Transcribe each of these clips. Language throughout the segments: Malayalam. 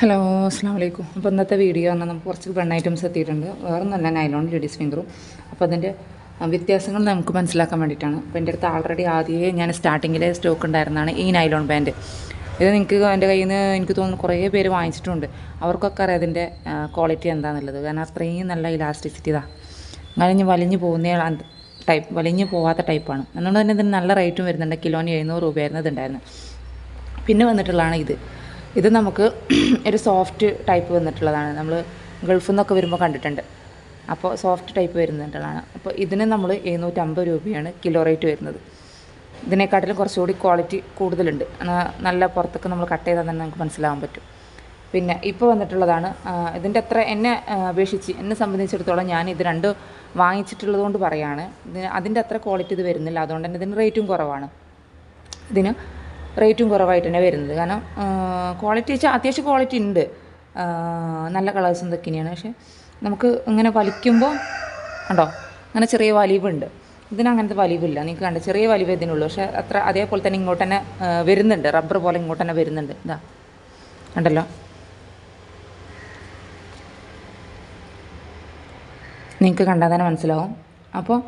ഹലോ അസ്സാം വലൈക്കും അപ്പോൾ ഇന്നത്തെ വീഡിയോ പറഞ്ഞാൽ നമുക്ക് കുറച്ച് പെൺ ഐറ്റംസ് എത്തിയിട്ടുണ്ട്. വേറെ നല്ല നൈലോൺ ലേഡീസ് ഫിംഗറും അപ്പോൾ അതിന്റെ വ്യത്യാസങ്ങൾ നമുക്ക് മനസ്സിലാക്കാൻ വേണ്ടിയിട്ടാണ്. അപ്പോൾ എന്റെ അടുത്ത് ആൾറെഡി ആദ്യമേ ഞാൻ സ്റ്റാർട്ടിങ്ങിലെ സ്റ്റോക്ക് ഉണ്ടായിരുന്നതാണ് ഈ നൈലോൺ ബാൻഡ് ഇത് നിങ്ങൾക്ക് എന്റെ കയ്യിൽ നിന്ന് എനിക്ക് തോന്നുന്നു കുറേ പേര് വാങ്ങിച്ചിട്ടുണ്ട്. അവർക്കൊക്കെ അറിയാം അതിന്റെ ക്വാളിറ്റി എന്താണെന്നുള്ളത് കാരണം അത്രയും നല്ല ഇലാസ്റ്റിസിറ്റി ഇതാ. അങ്ങനെ വലിഞ്ഞു പോകുന്ന ടൈപ്പ് വലിഞ്ഞു പോവാത്ത ടൈപ്പാണ് അതുകൊണ്ട് തന്നെ ഇതിന് നല്ല റേറ്റും വരുന്നുണ്ട്. കിലോന് എഴുന്നൂറ് രൂപയായിരുന്നു ഇതുണ്ടായിരുന്നത് പിന്നെ വന്നിട്ടുള്ളതാണ് ഇത്. ഇത് നമുക്ക് ഒരു സോഫ്റ്റ് ടൈപ്പ് വന്നിട്ടുള്ളതാണ്. നമ്മൾ ഗൾഫിൽ നിന്നൊക്കെ വരുമ്പോൾ കണ്ടിട്ടുണ്ട്. അപ്പോൾ സോഫ്റ്റ് ടൈപ്പ് വരുന്നിട്ടുള്ളതാണ്. അപ്പോൾ ഇതിന് നമ്മൾ എഴുന്നൂറ്റമ്പത് രൂപയാണ് കിലോ റേറ്റ് വരുന്നത്. ഇതിനെക്കാട്ടിലും കുറച്ചുകൂടി ക്വാളിറ്റി കൂടുതലുണ്ട്. നല്ല പുറത്തൊക്കെ നമ്മൾ കട്ട് ചെയ്താൽ തന്നെ നമുക്ക് മനസ്സിലാവാൻ പറ്റും. പിന്നെ ഇപ്പോൾ വന്നിട്ടുള്ളതാണ് ഇതിന്റെ അത്ര എന്നെ അപേക്ഷിച്ച് എന്നെ സംബന്ധിച്ചിടത്തോളം ഞാൻ ഇത് രണ്ട് വാങ്ങിച്ചിട്ടുള്ളത് കൊണ്ട് പറയുകയാണ് ഇതിന് അതിന്റെ അത്ര ക്വാളിറ്റി ഇത് വരുന്നില്ല. അതുകൊണ്ട് തന്നെ ഇതിന് റേറ്റും കുറവാണ്. ഇതിന് റേറ്റും കുറവായിട്ട് തന്നെ വരുന്നത്. കാരണം ക്വാളിറ്റി വെച്ചാൽ അത്യാവശ്യം ക്വാളിറ്റി ഉണ്ട്. നല്ല കളേഴ്സ് എന്തൊക്കെയാണ് പക്ഷേ നമുക്ക് ഇങ്ങനെ വലിക്കുമ്പോൾ ഉണ്ടോ? അങ്ങനെ ചെറിയ വലിവുണ്ട്. ഇതിനങ്ങനത്തെ വലിവില്ല. നിങ്ങൾക്ക് കണ്ട? ചെറിയ വലിവ് ഇതിനുള്ളൂ. പക്ഷേ അത്ര അതേപോലെ തന്നെ ഇങ്ങോട്ട് തന്നെ വരുന്നുണ്ട്. റബ്ബർ പോലെ ഇങ്ങോട്ട് തന്നെ വരുന്നുണ്ട്. ഇതാ. കണ്ടല്ലോ? നിങ്ങൾക്ക് കണ്ടാൽ തന്നെ മനസ്സിലാവും. അപ്പോൾ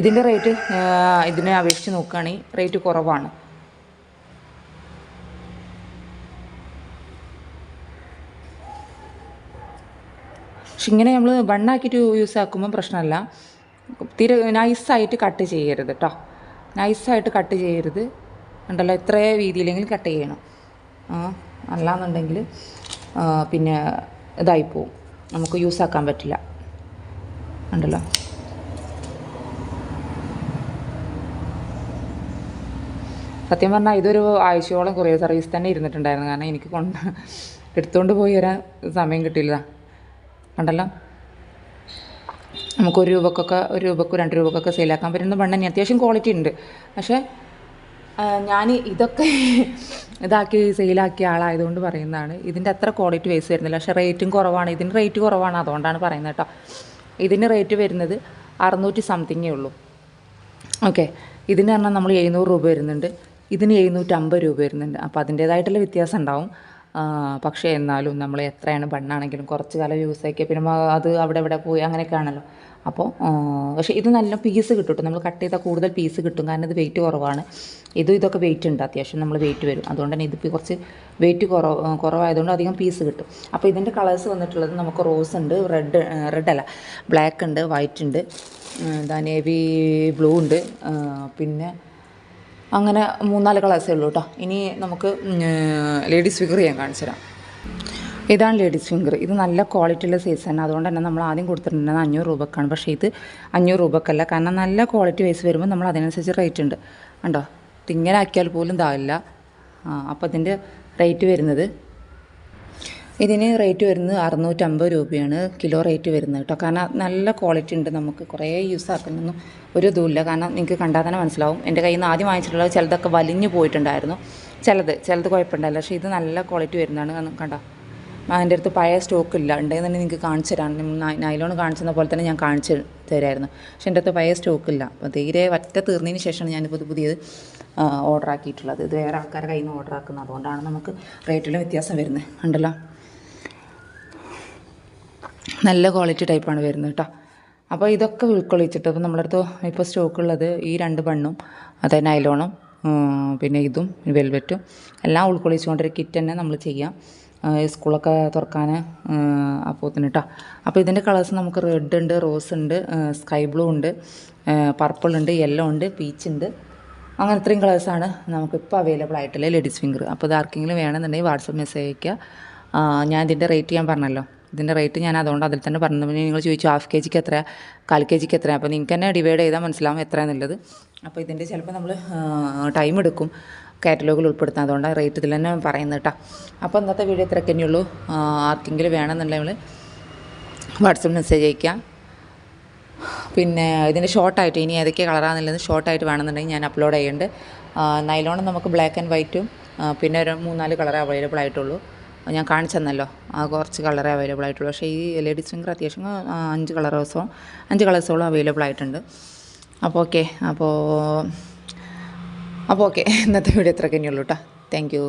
ഇതിന്റെ റേറ്റ് ഇതിനെ അപേക്ഷിച്ച് നോക്കുകയാണെങ്കിൽ റേറ്റ് കുറവാണ്. പക്ഷെ ഇങ്ങനെ നമ്മൾ ബണ്ണാക്കിയിട്ട് യൂസ് ആക്കുമ്പോൾ പ്രശ്നമല്ല തീരെ നൈസായിട്ട് കട്ട് ചെയ്യരുത് കേട്ടോ നൈസായിട്ട് കട്ട് ചെയ്യരുത്. ഉണ്ടല്ലോ എത്ര വീതിയിലെങ്കിലും കട്ട് ചെയ്യണം. അല്ലാന്നുണ്ടെങ്കിൽ പിന്നെ ഇതായി ഇതായിപ്പോവും നമുക്ക് യൂസ് ആക്കാൻ പറ്റില്ല. ഉണ്ടല്ലോ സത്യം പറഞ്ഞാൽ ഇതൊരു ആഴ്ചയോളം കൊറിയർ സർവീസ് തന്നെ ഇരുന്നിട്ടുണ്ടായിരുന്നു. കാരണം എനിക്ക് കൊണ്ട് എടുത്തുകൊണ്ട് പോയി വരാൻ സമയം കിട്ടിയില്ല. കണ്ടല്ലോ നമുക്ക് ഒരു രൂപക്കൊക്കെ ഒരു രൂപക്കും രണ്ട് രൂപക്കൊക്കെ സെയിലാക്കാൻ പറ്റുന്ന പണ്ട് തന്നെ അത്യാവശ്യം ക്വാളിറ്റി ഉണ്ട്. പക്ഷേ ഞാൻ ഇതൊക്കെ ഇതാക്കി സെയിലാക്കിയ ആളായതുകൊണ്ട് പറയുന്നതാണ് ഇതിന്റെ അത്ര ക്വാളിറ്റി വൈസ് വരുന്നില്ല. പക്ഷേ റേറ്റും കുറവാണ്. ഇതിന് റേറ്റ് കുറവാണ് അതുകൊണ്ടാണ് പറയുന്നത് കേട്ടോ. ഇതിന് റേറ്റ് വരുന്നത് അറുന്നൂറ്റി സംതിങ്ങേ ഉള്ളൂ. ഓക്കെ ഇതിന് പറഞ്ഞാൽ നമ്മൾ എഴുന്നൂറ് രൂപ വരുന്നുണ്ട്. ഇതിന് എഴുന്നൂറ്റമ്പത് രൂപ വരുന്നുണ്ട്. അപ്പോൾ അതിന്റേതായിട്ടുള്ള വ്യത്യാസം ഉണ്ടാവും. പക്ഷേ എന്നാലും നമ്മൾ എത്രയാണ് ബണ്ണാണെങ്കിലും കുറച്ച് കാലം യൂസ് ആക്കിയ പിന്നെ അത് അവിടെ ഇവിടെ പോയി അങ്ങനെയൊക്കെ ആണല്ലോ. അപ്പോൾ പക്ഷേ ഇത് നല്ല പീസ് കേട്ടോ നമ്മൾ കട്ട് ചെയ്താൽ കൂടുതൽ പീസ് കിട്ടും. കാരണം ഇത് വെയിറ്റ് കുറവാണ്. ഇതും ഇതൊക്കെ വെയിറ്റ് ഉണ്ട്. അത്യാവശ്യം നമ്മൾ വെയിറ്റ് വരും. അതുകൊണ്ട് തന്നെ ഇതിപ്പോൾ കുറച്ച് വെയിറ്റ് കുറവ് കുറവായതുകൊണ്ട് അധികം പീസ് കിട്ടും. അപ്പോൾ ഇതിന്റെ കളേഴ്സ് വന്നിട്ടുള്ളത് നമുക്ക് റോസ് ഉണ്ട് റെഡ് റെഡ് അല്ല. ബ്ലാക്ക് ഉണ്ട് വൈറ്റ് ഉണ്ട്. എന്താ നേവി ബ്ലൂ ഉണ്ട്. പിന്നെ അങ്ങനെ മൂന്നാൽ കളേഴ്സേ ഉള്ളൂ കേട്ടോ ഇനി നമുക്ക് ലേഡീസ് ഫിഗർ ചെയ്യാൻ കാണിച്ചു തരാം ഇതാണ് ലേഡീസ് ഫിംഗർ ഇത് നല്ല ക്വാളിറ്റിയുള്ള തന്നെ അതുകൊണ്ട് തന്നെ നമ്മൾ ആദ്യം കൊടുത്തിട്ടുണ്ടെങ്കിൽ അഞ്ഞൂറ് രൂപക്കാണ്. പക്ഷേ ഇത് അഞ്ഞൂറ് രൂപക്കല്ല. കാരണം നല്ല ക്വാളിറ്റി വൈസ് വരുമ്പോൾ നമ്മൾ അതിനനുസരിച്ച് റേറ്റ് ഉണ്ട്. കണ്ടോ? ഇതിങ്ങനെ ആക്കിയാൽ പോലും ഇതാവില്ല. ആ അപ്പോൾ അതിന്റെ റേറ്റ് വരുന്നത് ഇതിന് റേറ്റ് വരുന്നത് അറുന്നൂറ്റമ്പത് രൂപയാണ്. കിലോ റേറ്റ് വരുന്നത് കേട്ടോ. കാരണം നല്ല ക്വാളിറ്റി ഉണ്ട് നമുക്ക്. കുറേ യൂസ് ആക്കുന്നൊന്നും ഒരു ഇതുമില്ല കാരണം നിങ്ങൾക്ക് കണ്ടാൽ തന്നെ മനസ്സിലാവും. എന്റെ കയ്യിൽ നിന്ന് ആദ്യം വാങ്ങിച്ചിട്ടുള്ളത് ചിലതൊക്കെ വലിഞ്ഞു പോയിട്ടുണ്ടായിരുന്നു. ചിലത് ചിലത് കുഴപ്പമുണ്ടായില്ല. പക്ഷേ ഇത് നല്ല ക്വാളിറ്റി വരുന്നതാണ്. കണ്ടോ? എന്റെ അടുത്ത് പഴയ സ്റ്റോക്ക് ഇല്ല. ഉണ്ടെങ്കിൽ തന്നെ നിങ്ങൾക്ക് കാണിച്ചു തരാം. നൈലോൺ കാണിച്ചെന്ന പോലെ തന്നെ ഞാൻ കാണിച്ചു തരായിരുന്നു. പക്ഷേ എന്റെ അടുത്ത് പഴയ സ്റ്റോക്ക് ഇല്ല. അപ്പോൾ തീരെ ഒറ്റ തീർന്നതിന് ശേഷമാണ് ഞാൻ പുതിയ പുതിയത് ഓർഡർ ആക്കിയിട്ടുള്ളത്. ഇത് വേറെ ആൾക്കാരുടെ കയ്യിൽ നിന്ന് ഓർഡർ ആക്കുന്നത്. അതുകൊണ്ടാണ് നമുക്ക് റേറ്റിലും വ്യത്യാസം വരുന്നത്. ഉണ്ടല്ലോ? നല്ല ക്വാളിറ്റി ടൈപ്പാണ് വരുന്നത് കേട്ടോ അപ്പോൾ ഇതൊക്കെ ഉൾക്കൊള്ളിച്ചിട്ട് അപ്പോൾ നമ്മുടെ അടുത്ത് ഇപ്പോൾ സ്റ്റോക്കുള്ളത് ഈ രണ്ട് ബണ്ണും അതായത് നൈലോണും പിന്നെ ഇതും വെൽവെറ്റും എല്ലാം ഉൾക്കൊള്ളിച്ചുകൊണ്ടൊരു കിറ്റ് തന്നെ നമ്മൾ ചെയ്യാം. സ്കൂളൊക്കെ തുറക്കാൻ അപ്പോത്തിന് കേട്ടോ അപ്പോൾ ഇതിന്റെ കളേഴ്സ് നമുക്ക് റെഡ് ഉണ്ട് റോസ് ഉണ്ട് സ്കൈ ബ്ലൂ ഉണ്ട് പർപ്പിൾ ഉണ്ട് യെല്ലോ ഉണ്ട് പീച്ച് ഉണ്ട്. അങ്ങനെ ഇത്രയും കളേഴ്സാണ് നമുക്കിപ്പോൾ അവൈലബിൾ ആയിട്ടുള്ള ലേഡീസ് ഫിംഗർ അപ്പോൾ ഇത് ആർക്കെങ്കിലും വേണമെന്നുണ്ടെങ്കിൽ വാട്സപ്പ് മെസ്സേജ് അയക്കുക ഞാൻ ഇതിന്റെ റേറ്റ് ഞാൻ പറഞ്ഞല്ലോ. ഇതിന്റെ റേറ്റ് ഞാൻ അതുകൊണ്ട് അതിൽ തന്നെ പറഞ്ഞു. പിന്നെ നിങ്ങൾ ചോദിച്ചു ഹാഫ് കെ ജിക്ക് എത്ര കാൽ കെ ജിക്ക് എത്ര അപ്പോൾ നിങ്ങൾക്ക് തന്നെ ഡിവൈഡ് ചെയ്താൽ മനസ്സിലാവും എത്രയാണെന്നുള്ളത് അപ്പോൾ ഇതിന്റെ ചിലപ്പോൾ നമ്മൾ ടൈം എടുക്കും കാറ്റലോഗിൽ ഉൾപ്പെടുത്താം അതുകൊണ്ട് റേറ്റ് ഇതിൽ തന്നെ പറയുന്നത് കേട്ടോ. അപ്പോൾ ഇന്നത്തെ വീഡിയോ ഇത്രയൊക്കെ തന്നെയുള്ളൂ ആർക്കെങ്കിലും വേണമെന്നുണ്ടെങ്കിൽ വാട്സപ്പ് മെസ്സേജ് അയക്കാം പിന്നെ ഇതിന്റെ ഷോർട്ടായിട്ട് ഇനി ഏതൊക്കെ കളറാണെന്നുള്ളത് ഷോർട്ടായിട്ട് വേണമെന്നുണ്ടെങ്കിൽ ഞാൻ അപ്ലോഡ് ചെയ്യുന്നുണ്ട്. നൈലോൺ നമുക്ക് ബ്ലാക്ക് ആൻഡ് വൈറ്റും പിന്നെ ഒരു മൂന്നാൽ കളറേ അവൈലബിൾ ആയിട്ടുള്ളൂ. ഞാൻ കാണിച്ചെന്നല്ലോ. ആ കുറച്ച് കളറേ അവൈലബിൾ ആയിട്ടുള്ളൂ. പക്ഷേ ഈ ലേഡീസ് ഫിംഗർ അത്യാവശ്യം അഞ്ച് കളേഴ്സോ അഞ്ച് കളേഴ്സോളം അവൈലബിൾ ആയിട്ടുണ്ട്. അപ്പോൾ ഓക്കെ അപ്പോൾ അപ്പോൾ ഓക്കെ ഇന്നത്തെ വീഡിയോ ഇത്രയൊക്കെ തന്നെയുള്ളൂ കേട്ടോ താങ്ക് യു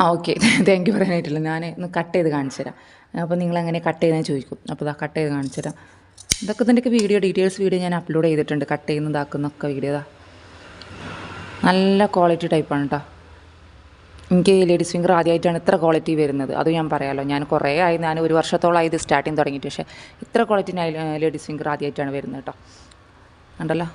ആ ഓക്കെ താങ്ക് യു പറയാനായിട്ടില്ല. ഞാൻ ഒന്ന് കട്ട് ചെയ്ത് കാണിച്ചു തരാം. അപ്പോൾ നിങ്ങൾ എങ്ങനെ കട്ട് ചെയ്തെന്ന് ചോദിക്കും. അപ്പോൾ ഇതാ കട്ട് ചെയ്ത് കാണിച്ചു തരാം. ഇതൊക്കെ ഇതിന്റെയൊക്കെ വീഡിയോ ഡീറ്റെയിൽസ് വീഡിയോ ഞാൻ അപ്ലോഡ് ചെയ്തിട്ടുണ്ട്. കട്ട് ചെയ്യുന്നതാക്കുന്നൊക്കെ വീഡിയോ നല്ല ക്വാളിറ്റി ടൈപ്പാണ് കേട്ടോ എനിക്ക് ലേഡീസ് ഫിംഗർ ആദ്യമായിട്ടാണ് ഇത്ര ക്വാളിറ്റി വരുന്നത്. അത് ഞാൻ പറയാമല്ലോ ഞാൻ കുറേ ആയി ഞാൻ ഒരു വർഷത്തോളമായി ഇത് സ്റ്റാർട്ടിങ് തുടങ്ങിയിട്ട്. പക്ഷേ ഇത്ര ക്വാളിറ്റി ലേഡീസ് ഫിംഗർ ആദ്യമായിട്ടാണ് വരുന്നത് കേട്ടോ. കണ്ടല്ലോ?